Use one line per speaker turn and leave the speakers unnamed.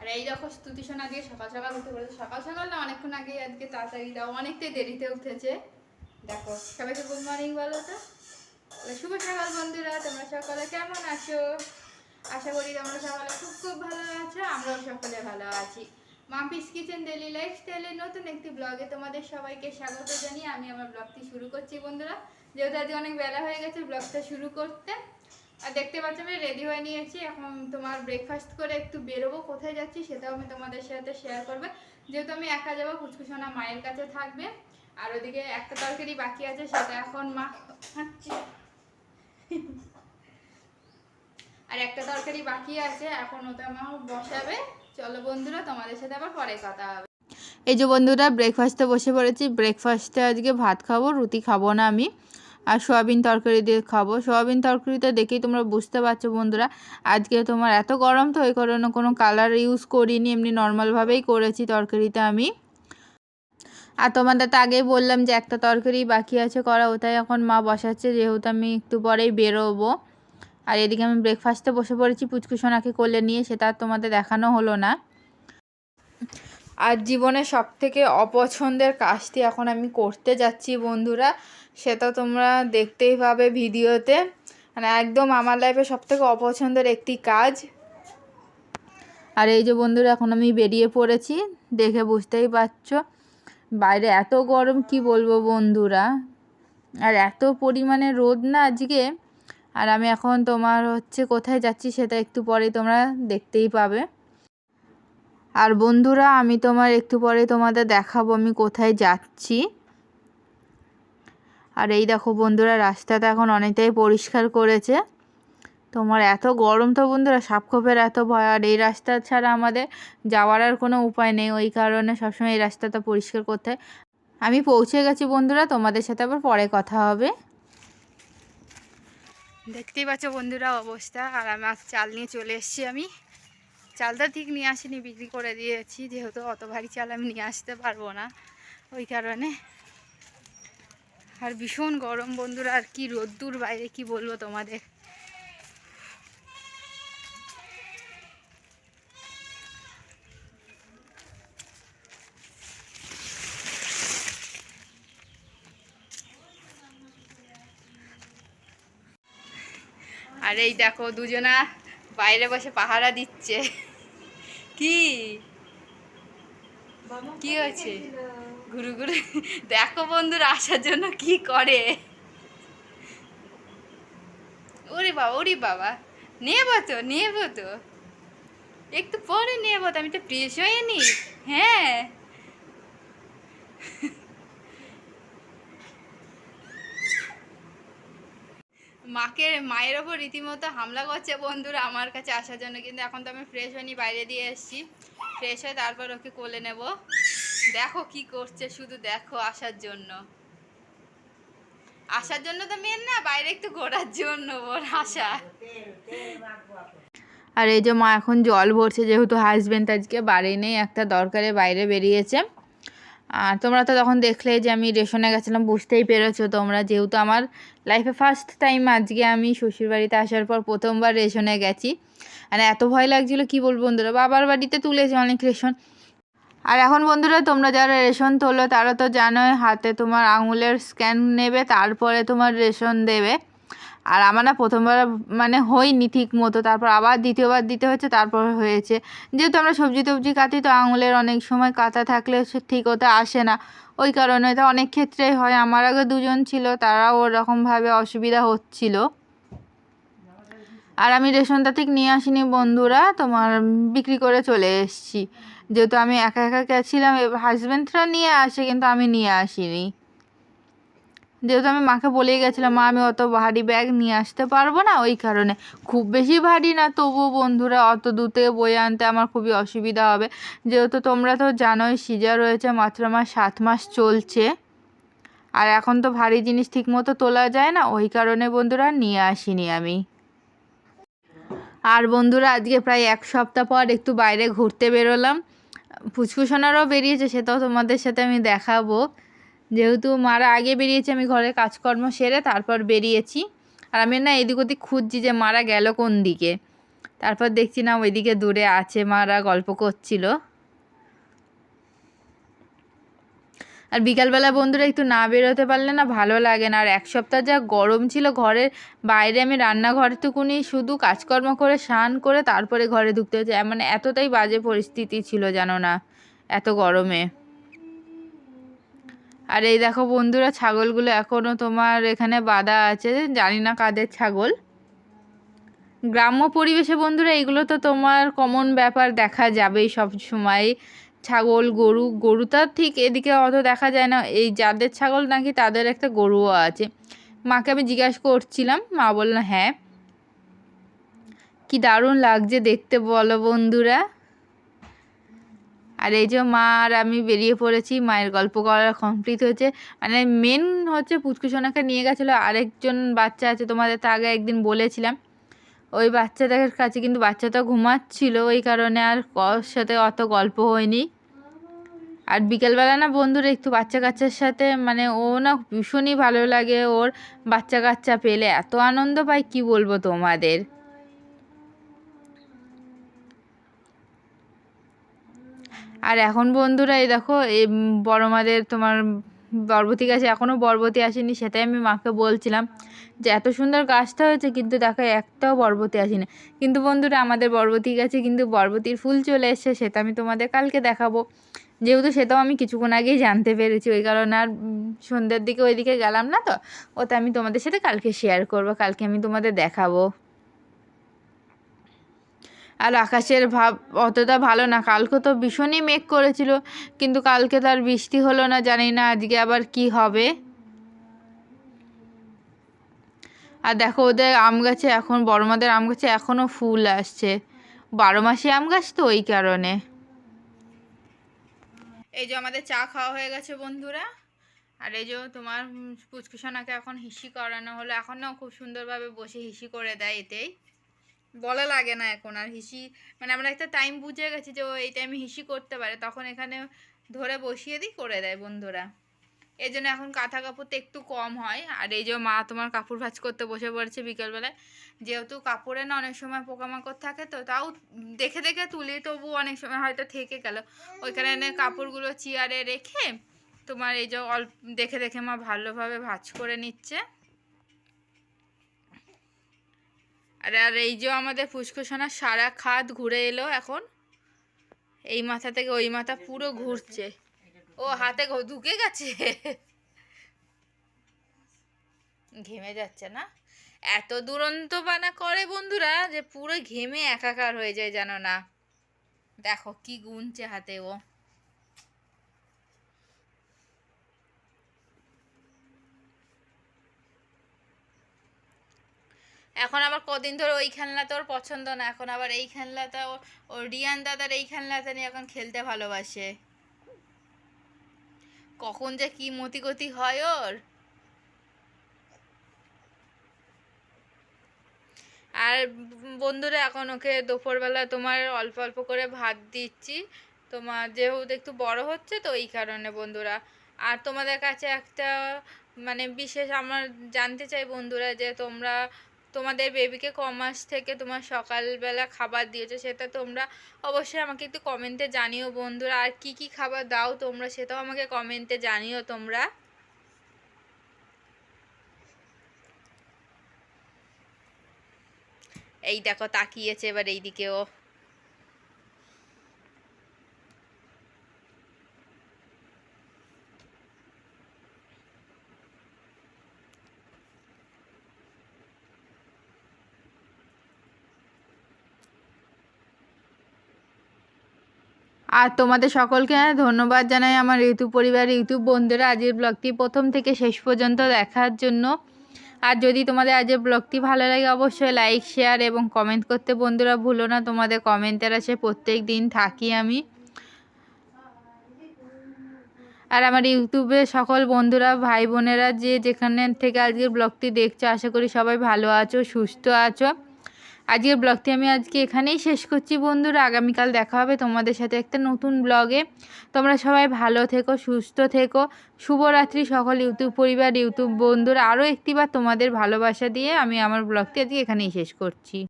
আর এই দেখো স্তুতিশন আগে সকাল সকাল উঠে পড়েছে। সকাল সকাল না, অনেকক্ষণ আগে আজকে তাড়াতাড়ি দাও। অনেকটাই দেরিতে উঠেছে। দেখো, সবাইকে গুড মর্নিং বলো তো। শুভ সকাল বন্ধুরা, তোমরা সকলে কেমন আছো? আশা করি তোমরা সকলে খুব খুব ভালো আছো, আমরাও সকলে ভালো আছি। মাম্পিস কিচেন ডেলি লাইফস্টাইলের নতুন একটি ব্লগে তোমাদের সবাইকে স্বাগত জানিয়ে আমি আমার ব্লগটি শুরু করছি বন্ধুরা। যেহেতু আজকে অনেক বেলা হয়ে গেছে, ব্লগটা শুরু করতে আর দেখতে পাচ্ছ, আমি রেডি হয়ে নিয়েছি। এখন তোমার ব্রেকফাস্ট করে একটু বেরোবো, কোথায় যাচ্ছি সেটাও আমি তোমাদের সাথে শেয়ার করবে। যেহেতু আমি একা যাব কুচকুচনা মায়ের কাছে থাকবে। আর ওদিকে একটা তরকারি বাকি আছে, সেটা এখন মা আর একটা তরকারি বাকি আছে, এখন ওটা মা বসাবে। চলো বন্ধুরা, তোমাদের সাথে আবার পরে কথা হবে। এই যে বন্ধুরা ব্রেকফাস্টে বসে পড়েছি। ব্রেকফাস্টে আজকে ভাত খাব, রুটি খাব না আমি। আর সোয়াবিন তরকারি দিয়ে খাব। সোয়াবিন তরকারিটা দেখেই তোমরা বুঝতে পারছ বন্ধুরা, আজকে তোমার এত গরম তো ওই কারণে কোনো কালার ইউজ করিনি, এমনি নর্মালভাবেই করেছি তরকারিটা আমি। আর তোমাদের তো আগেই বললাম যে একটা তরকারি বাকি আছে করা, ওটাই এখন মা বসাচ্ছে, যেহেতু আমি একটু পরেই বেরোবো। আর এদিকে আমি ব্রেকফাস্টে বসে পড়েছি পুচকুসোনাকে কোলে নিয়ে, সেটা আর তোমাদের দেখানো হলো না। আর জীবনে সব থেকে অপছন্দের কাজটি এখন আমি করতে যাচ্ছি বন্ধুরা সেটা তোমরা দেখতেই পাবে ভিডিওতে। মানে একদম আমার লাইফে সব থেকে অপছন্দের একটি কাজ। আর এই যে বন্ধুরা, এখন আমি বেরিয়ে পড়েছি। দেখে বুঝতেই পারছ। বাইরে এত গরম, কি বলব বন্ধুরা? আর এত পরিমাণে রোদ না আজকে। আর আমি এখন তোমার হচ্ছে কোথায় যাচ্ছি সেটা একটু পরেই তোমরা দেখতেই পাবে। আর বন্ধুরা, আমি তোমার একটু পরে তোমাদের দেখাবো আমি কোথায় যাচ্ছি। আর এই দেখো বন্ধুরা, রাস্তাটা এখন অনেকটাই পরিষ্কার করেছে। তোমার এত গরম তো বন্ধুরা, সাপখোপের এত ভয়। আর এই রাস্তা ছাড়া আমাদের যাওয়ার আর কোনো উপায় নেই, ওই কারণে সবসময় এই রাস্তাটা পরিষ্কার করতে আমি পৌঁছে গেছি বন্ধুরা, তোমাদের সাথে আবার পরে কথা হবে। দেখতেই পাচ্ছ বন্ধুরা অবস্থা, আর আমার চাল নিয়ে চলে এসেছি আমি। চালটা ঠিক নিয়ে আসিনি, বিক্রি করে দিয়েছি, যেহেতু অত ভারী চাল আমি নিয়ে আসতে পারব না, ওই কারণে। আর ভীষণ গরম বন্ধুরা, আর কি রোদ্দুর বাইরে, কি বলব তোমাদের? আর এই দেখো, দুজনা বাইরে বসে পাহারা দিচ্ছে। কি? কি হয়েছে? ঘুরু ঘুরু। দেখো বন্ধুরা, আসার জন্য কি করে? ওরে বাবা ওরে বাবা। নেব তো নেব তো। একটু পরে নেব তো, আমি তো ফ্রেশ হয়ে নি। হ্যাঁ। মাকে, মায়ের ওপর রীতিমতো হামলা করছে বন্ধুরা আমার কাছে আসার জন্য, কিন্তু এখন তো আমি ফ্রেশ হয়নি, বাইরে দিয়ে এসেছি। ফ্রেশ হয়ে তারপর ওকে কোলে নেব। দেখো কি করছে, শুধু দেখো আসার জন্য। আসার জন্য তো মেন না, বাইরে একটু ঘোরার জন্য ওর আসা আর এই যে মা এখন জল ভরছে, যেহেতু হাজব্যান্ড আজকে বাড়ি নেই, একটা দরকারে বাইরে বেরিয়েছে। আর তোমরা তো তখন দেখলে যে আমি রেশনে গেছিলাম, বুঝতেই পেরেছ তোমরা, যেহেতু আমার লাইফে ফার্স্ট টাইম আজকে আমি শ্বশুরবাড়িতে আসার পর প্রথমবার রেশনে গেছি। আর এত ভয় লাগছিল, কি বলব বন্ধুরা, বাবার বাড়িতে তুলেছে অনেক রেশন। আর এখন বন্ধুরা, তোমরা যারা রেশন তোলো, তারা তো জানোই হাতে তোমার আঙুলের স্ক্যান নেবে, তারপরে তোমার রেশন দেবে। আর আমার না প্রথমবার মানে হয়নি ঠিক মতো, তারপর আবার দ্বিতীয়বার দিতে হচ্ছে, তারপর হয়েছে। যেহেতু আমরা সবজি টবজি কাটি, তো আঙুলের অনেক সময় কাটা থাকলে ঠিক ওটা আসে না। ওই কারণে এটা অনেক ক্ষেত্রেই হয়। আমার আগে দুজন ছিল, তারাও ওরকমভাবে অসুবিধা হচ্ছিল। আর আমি রেশনটা ঠিক নিয়ে আসিনি বন্ধুরা, তোমার বিক্রি করে চলে এসেছি। যেহেতু আমি একা একা গেছিলাম হাজব্যান্ডরা নিয়ে আসে কিন্তু আমি নিয়ে আসিনি। যেহেতু আমি মাকে বলেই গেছিলাম, মা, আমি অত ভারী ব্যাগ নিয়ে আসতে পারব না। ওই কারণে। খুব বেশি ভারী না, তবুও বন্ধুরা, অত থেকে বয়ে আনতে আমার খুবই অসুবিধা হবে। যেহেতু তোমরা তো জানোই সিজার রয়েছে মাত্র আমার সাত মাস চলছে। আর এখন তো ভারী জিনিস ঠিকমতো তোলা যায় না, ওই কারণে বন্ধুরা নিয়ে আসিনি আমি। আর বন্ধুরা, আজকে প্রায় এক সপ্তাহ পর একটু বাইরে ঘুরতে বেরোলাম। ফুচকুসোনারও বেরিয়েছে, সেটাও তোমাদের সাথে আমি দেখাবো। যেহেতু মারা আগে বেরিয়েছে, আমি ঘরে কাজকর্ম সেরে তারপর বেরিয়েছি। আর আমি না এদিক ওদিক খুঁজছি যে মারা গেল কোন দিকে। তারপর দেখছি না ওইদিকে দূরে আছে, মারা গল্প করছিল। আর বিকালবেলা বন্ধুরা একটু না বেরোতে পারলে না ভালো লাগে না। আর এক সপ্তাহ যা গরম ছিল ঘরের বাইরে আমি রান্নাঘরটুকুনি শুধু কাজকর্ম করে স্নান করে তারপরে ঘরে ঢুকতে হচ্ছে মানে এতটাই বাজে পরিস্থিতি ছিল জানো না, এত গরমে। আর এই দেখো বন্ধুরা, ছাগলগুলো এখনও তোমার এখানে বাঁধা আছে, জানি না কাদের ছাগল। গ্রাম্য পরিবেশে বন্ধুরা এগুলো তো তোমার কমন ব্যাপার দেখা যাবেই সব সময়। ছাগল, গরু গরুটা ঠিক এদিকে অত দেখা যায় না। এই যাদের ছাগল নাকি তাদের একটা গরুও আছে। মাকে আমি জিজ্ঞাসা করছিলাম, মা বলল হ্যাঁ। কি দারুণ লাগছে দেখতে বলো বন্ধুরা। আর এই যে মা আর আমি বেরিয়ে পড়েছি, মায়ের গল্প করা কমপ্লিট হয়েছে। মানে মেন হচ্ছে পুচকুসোনাকে নিয়ে গেছিল, আরেকজন বাচ্চা আছে, তোমাদের তা আগে একদিন বলেছিলাম। ওই বাচ্চাদের কাছে কিন্তু বাচ্চাটা ঘুমাচ্ছিল, ওই কারণে আর ওর সাথে অত গল্প হয়নি। আর বিকেলবেলা না বন্ধুরা একটু বাচ্চা কাচ্চার সাথে মানে ও না ভীষণই ভালো লাগে ওর বাচ্চা কাচ্চা পেলে। এত আনন্দ পাই কি বলব তোমাদের? আর এখন বন্ধুরা এই দেখো, এই বড়মাদের তোমার বরবতী গাছে এখনও বরবতী আসেনি, সেটাই আমি মাকে বলছিলাম যে এত সুন্দর গাছটা হয়েছে, কিন্তু দেখো একটাও বরবতী আসেনি। কিন্তু বন্ধুরা আমাদের বরবতী গাছে কিন্তু বরবতীর ফুল চলে এসছে, সেটা আমি তোমাদের কালকে দেখাবো। যেহেতু সেটাও আমি কিছুক্ষণ আগেই জানতে পেরেছি, ওই কারণে আর সন্ধ্যের দিকে ওইদিকে গেলাম না তো ওটা আমি তোমাদের সাথে কালকে শেয়ার করব, কালকে আমি তোমাদের দেখাবো। আর আকাশের ভাব অতটা ভালো না, কালকে তো ভীষণই মেঘ করেছিল, কিন্তু কালকে তার বৃষ্টি হলো না, জানি না আজকে আবার কি হবে। আর দেখো ওদের আম গাছে এখন, বড় মাদের আম গাছে এখনও ফুল আসছে, বারো মাসে আম গাছ তো ওই কারণে। এই যে আমাদের চা খাওয়া হয়ে গেছে বন্ধুরা। আর এই যে তোমার পুচকুসোনাকে এখন হিসি করানো হলো। এখন না খুব সুন্দরভাবে বসে হিসি করে দেয় এতেই। বলা লাগে না এখন আর হিসি মানে আমরা একটা টাইম বুঝে গেছি যে ও এই টাইমে হিসি করতে পারে। তখন এখানে ধরে বসিয়ে দিই, করে দেয় বন্ধুরা। এই জন্য এখন কাঁথা কাপড় তো একটু কম হয়। আর এই যে মা তোমার কাপড় ভাজ করতে বসে পড়েছে বিকেলবেলায়, যেহেতু কাপড়ে না অনেক সময় পোকামাকড় থাকে তো তাও দেখে দেখে তুলি তবু অনেক সময় হয়তো থেকে গেল। ওইখানে এনে কাপড়গুলো চেয়ারে রেখে তোমার এই যে অল্প দেখে দেখে মা ভালোভাবে ভাজ করে নিচ্ছে। আর আর এই যে আমাদের ফুসকুসোনা সারা খাত ঘুরে এলো এখন। এই মাথা থেকে ওই মাথা পুরো ঘুরছে। ও হাতে ঢুকে গেছে। ঘেমে যাচ্ছে না? এত দুরন্ত বানা করে বন্ধুরা যে পুরো ঘেমে একাকার হয়ে যায় জানো না। দেখো কি গুনছে হাতে ও। এখন আবার কদিন ধরে ওই খেলনাটা ওর পছন্দ না, এখন আবার এই খেলনাটা ও- রিয়ান দাদার এই খেলনাটা নিয়ে এখন খেলতে ভালোবাসে। কখন যে কি মতিগতি হয় ওর। আর বন্ধুরা, এখন ওকে দুপুরবেলা তোমার অল্প অল্প করে ভাত দিচ্ছি। তোমার যেহেতু একটু বড় হচ্ছে তো এই কারণে বন্ধুরা। আর তোমাদের কাছে একটা মানে বিশেষ আমার জানতে চাই বন্ধুরা যে তোমরা তোমাদের বেবিকে ক মাস থেকে তোমার সকালবেলা খাবার দিয়েছ, সেটা তোমরা অবশ্যই আমাকে একটু কমেন্টে জানিও বন্ধুরা। আর কি কি খাবার দাও তোমরা সেটাও আমাকে কমেন্টে জানিও তোমরা। এই দেখো, তাকিয়েছে এবার এইদিকেও আর তোমাদের সকলকে ধন্যবাদ জানাই আমার ইউটিউব পরিবার ইউটিউব বন্ধুরা। আজকের ব্লগটি প্রথম থেকে শেষ পর্যন্ত দেখার জন্য। আর যদি তোমাদের আজকের ব্লগটি ভালো লাগে, অবশ্যই লাইক শেয়ার এবং কমেন্ট করতে বন্ধুরা ভুলো না। তোমাদের কমেন্টের আছে প্রত্যেক দিন থাকি আমি। আর আমার ইউটিউবে সকল বন্ধুরা, ভাই বোনেরা যে যেখানে থেকে আজকের ব্লগটি দেখছ, আশা করি সবাই ভালো আছো, সুস্থ আছো। আজকের ব্লগটি আমি আজকে এখানেই শেষ করছি বন্ধুরা। আগামীকাল দেখা হবে তোমাদের সাথে একটা নতুন ব্লগে। তোমরা সবাই ভালো থেকো, সুস্থ থেকো। শুভরাত্রি সকল ইউটিউব পরিবার, ইউটিউব বন্ধুরা। আরও একটিবার তোমাদের ভালোবাসা দিয়ে আমি আমার ব্লগটি আজকে এখানেই শেষ করছি।